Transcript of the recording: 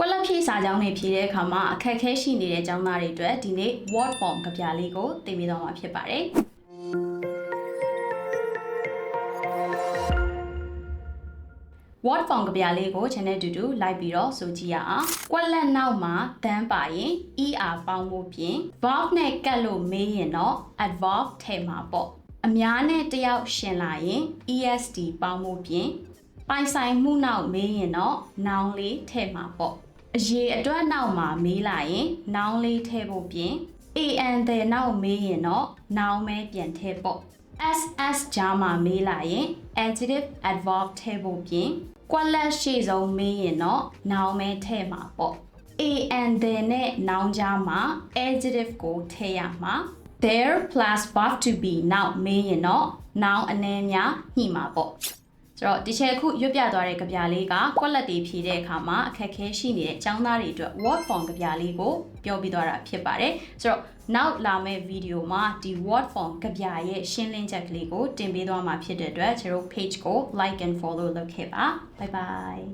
ကွက်လက်ဖြည့်စာကြောင်းတွေဖြည့်တဲ့အခါမှာအခက်အခဲရှိနေတဲ့ကျောင်းသားတွေအတွက်ဒီနေ့ word form ကဗျာလေးကိုသင်ပေးသွားမှာဖြစ်ပါတယ် word form ကဗျာလေးကို channel တူတူလိုက်ပြီးတော့ဆိုကြည့်ရအောင်။ကွက်လက်နောက်မှာတန်းပါရင် er ပေါင်းဖို့ပြင် verb နဲ့ကတ်လို့မေးရင်တော့ adverb ထည့်မှာပေါ့။အများနဲ့တယောက်ရှင်လာရင် est ပေါင်းဖို့ပြင်ပိုင်ဆိုင်မှုနောက်မေးရင်တော့ noun လေးထည့်မှာပေါ့။ အရေးအတွက်နောက်မှာမေးလာရင် noun လေးထည့်ဖို့ပြင် an တဲ့နောက်မေးရင်တော့ noun ပဲပြန်ထည့်ပေါ့။ ss ကြားမှာမေးလာရင် adjective adverb ထည့်ဖို့ပြင်ကွက်လက်ရှေ့ဆုံးမေးရင်တော့ noun ပဲထည့်မှာပေါ့ an တဲ့နဲ့ noun ကြားမှာ adjective ကိုထည့်ရမှာ there plus verb to be နောက်မေးရင်တော့ noun အနေများညှိမှာပေါ့ ဆိုတော့ဒီချက်အခုရွတ်ပြသွားတဲ့ကြပြလေးကကွက်လက်တွေဖြည့်တဲ့အခါမှာအခက်အခဲရှိနေတဲ့ចောင်းသားတွေအတွက် word form ကြပြလေးကိုပြောပြသွားတာဖြစ်ပါတယ်ဆိုတော့နောက်လာမယ့်ဗီဒီယိုမှာဒီ word form ကြပြရဲ့ရှင်းလင်းချက်ကလေးကိုတင်ပေးသွားမှာဖြစ်တဲ့အတွက်ကျွန်တော် page ကို like and follow လုပ်ခဲ့ပါ bye bye